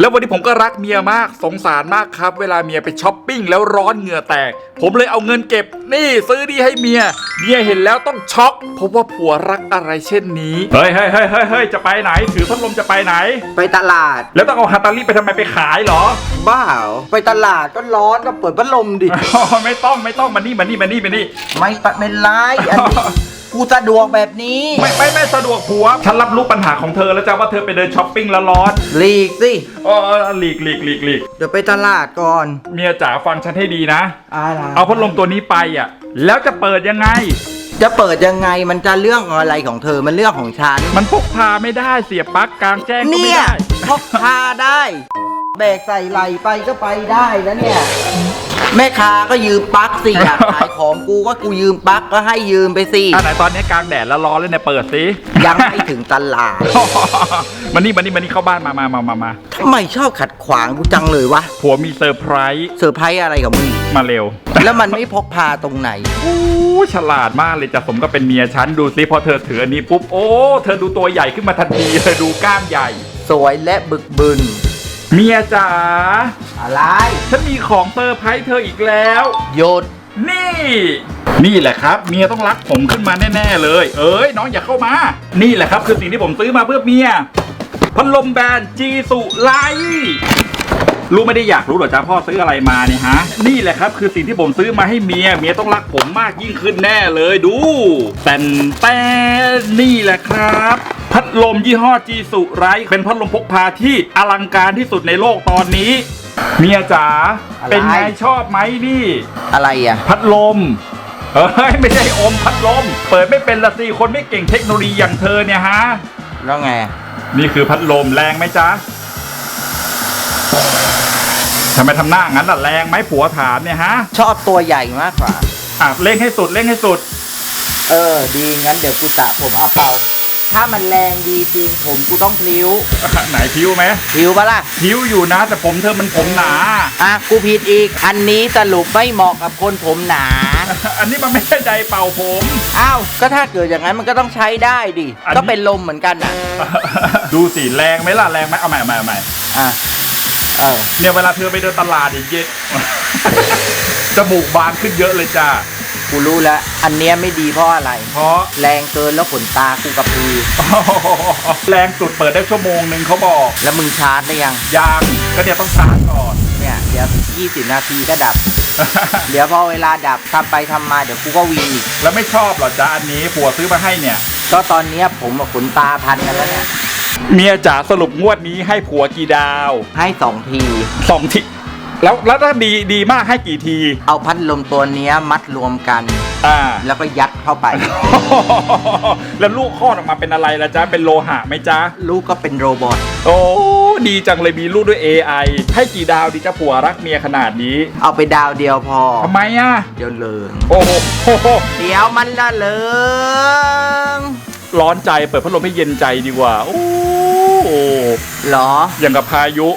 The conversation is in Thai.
แล้ววันนี้ผมก็รักเมียมากสงสารมากครับ เวลาเมียไปช้อปปิ้งแล้วร้อนเหงื่อแตก ผมเลยเอาเงินเก็บ นี่ซื้อดีให้เมีย เมียเห็นแล้วต้องช็อกเพราะว่าผัวรักอะไรเช่นนี้เฮ้ยเฮ้ยเฮ้ยเฮ้ยเฮ้ยจะไปไหน ถือพัดลมจะไปไหน ไปตลาด แล้วต้องเอาฮาตาลิไปทำไมไปขายเหรอบ้าเหรอไปตลาดก็ร้อนก็เปิดพัดลมดิไม่ต้องไม่ต้องมานี่มานี่มานี่มานี่ไม่ปะไม่ไรอันนี้ กูสะดวกแบบนี้ ไม่ไม่ไม่สะดวกผัว ฉันรับรู้ปัญหาของเธอแล้วจ้าว่าเธอไปเดินช้อปปิ้งแล้วร้อนหลีกสิเออหลีกหลีกหลีกหลีกเดี๋ยวไปตลาดก่อนเมียจ๋าฟังฉันให้ดีนะ อะไรเอาพัดลมตัวนี้ไปอะ แล้วจะเปิดยังไง จะเปิดยังไงมันจะเรื่องอะไรของเธอมันเรื่องของฉัน มันพกพาไม่ได้เสียบปลั๊กกลางแจ้งก็ไม่เนี่ยได้ พกพาได้ แบกใส่ไหลไปก็ไปได้แล้วเนี่ย แม่ค้าก็ยืมปลั๊กสิอยากขายของกูก็กูยืมปลั๊กก็ให้ยืมไปสิ อะไหนตอนนี้กลางแดดแล้วร้อนเลยเนี่ยเปิดสิ ยังไม่ถึงตลาดมานี่มานี่มานี่เข้าบ้านมามามามามาทำไมชอบขัดขวางกูจังเลยวะผัวมีเซอร์ไพรส์เซอร์ไพรส์อะไรกับมึงมาเร็วแล้วมันไม่พกพาตรงไหนอู้ฉลาดมากเลยจะสมก็เป็นเมียฉันดูสิพอเธอถืออันนี้ปุ๊บโอ้ เธอดูตัวใหญ่ขึ้นมาทันทีเลยดูกล้ามใหญ่ สวยและบึกบึน เมียจ๋าอะไร ฉันมีของเซอร์ไพรส์เธออีกแล้ว หยดนี่ นี่แหละครับ เมียต้องรักผมขึ้นมาแน่ๆเลย เอ้ยน้องอย่าเข้ามา นี่แหละครับ คือสิ่งที่ผมซื้อมาเพื่อเมียพัดลมแบรนด์จีสุไล รู้ไม่ได้อยากรู้หรอจ้าพ่อซื้ออะไรมาเนี่ยฮะ นี่แหละครับคือสิ่งที่ผมซื้อมาให้เมีย เมียต้องรักผมมากยิ่งขึ้นแน่เลยดู แต่นแต่นี่แหละครับพัดลมยี่ห้อจีสุไรเป็นพัดลมพกพาที่อลังการที่สุดในโลกตอนนี้ เมียจ๋าเป็นไงชอบไหมนี่ อะไรอะ พัดลมเฮ้ยไม่ใช่อมพัดลม เปิดไม่เป็นละสิคนไม่เก่งเทคโนโลยีอย่างเธอเนี่ยฮะ แล้วไงนี่คือพัดลมแรงไหมจ๊ะ ทำไมทำหน้างั้นล่ะแรงไหมผัวถามเนี่ยฮะ ชอบตัวใหญ่มากกว่า อะเร่งให้สุดเร่งให้สุด เออ ดีงั้นเดี๋ยวกูตะผมเอาเป่า ถ้ามันแรงดีจริงผมกูต้องพลิ้วไหนพิ้วไหมพลิ้วปะล่ะ พิ้วอยู่นะ แต่ผมเธอมันผมหนา อะกูผิดอีก อันนี้สรุปไม่เหมาะกับคนผมหนา อันนี้มันไม่ใช่ไดร์เป่าผม อ้าว ก็ถ้าเกิดอย่างนั้นมันก็ต้องใช้ได้ดิ อันนี้ ก็เป็นลมเหมือนกันน่ะ ดูสิแรงไหมล่ะแรงไหมเอาใหม่เอาใหม่เอาใหม่ อะ เออ เนี่ยเวลาเธอไปเดินตลาดอย่างเงี้ยจมูกบานขึ้นเยอะเลยจ้ากูรู้แล้ว อันเนี้ยไม่ดีเพราะอะไร เพราะ แรงเกินแล้วขนตากูกระพือ แรงสุดเปิดได้ชั่วโมงหนึ่งเขาบอกแล้วมึงชาร์จได้ยัง ยางก็เนี่ยต้องชาร์จก่อน เนี่ย เดี๋ยว 20 นาทีก็ดับ เดี๋ยวพอเวลาดับทำไปทำมาเดี๋ยวกูก็วีอีกแล้วไม่ชอบเหรอจ๊ะอันนี้ผัวซื้อมาให้เนี่ย ก็ตอนเนี้ยผมกับขนตาพันกันแล้วเนี่ย เมียจ๋าสรุปงวดนี้ให้ผัวกี่ดาวให้สองที สองทีแล้วแล้วถ้าดีดีมากให้กี่ที เอาพัดลมตัวเนี้ยมัดรวมกัน อ่า แล้วก็ยัดเข้าไป แล้วลูกคลอดออกมาเป็นอะไรล่ะจ๊ะ เป็นโลหะไหมจ๊ะ ลูกก็เป็นโรบอทโอ้ดีจังเลยมีลูกด้วย AI ให้กี่ดาวดีจ้ะผัวรักเมียขนาดนี้เอาไปดาวเดียวพอ ทำไมอะ เดี๋ยวเลิงโอ้โหเดี๋ยวมันละเลิงร้อนใจเปิดพัดลมให้เย็นใจดีกว่าโอ้เหรอ อย่างกับพายุ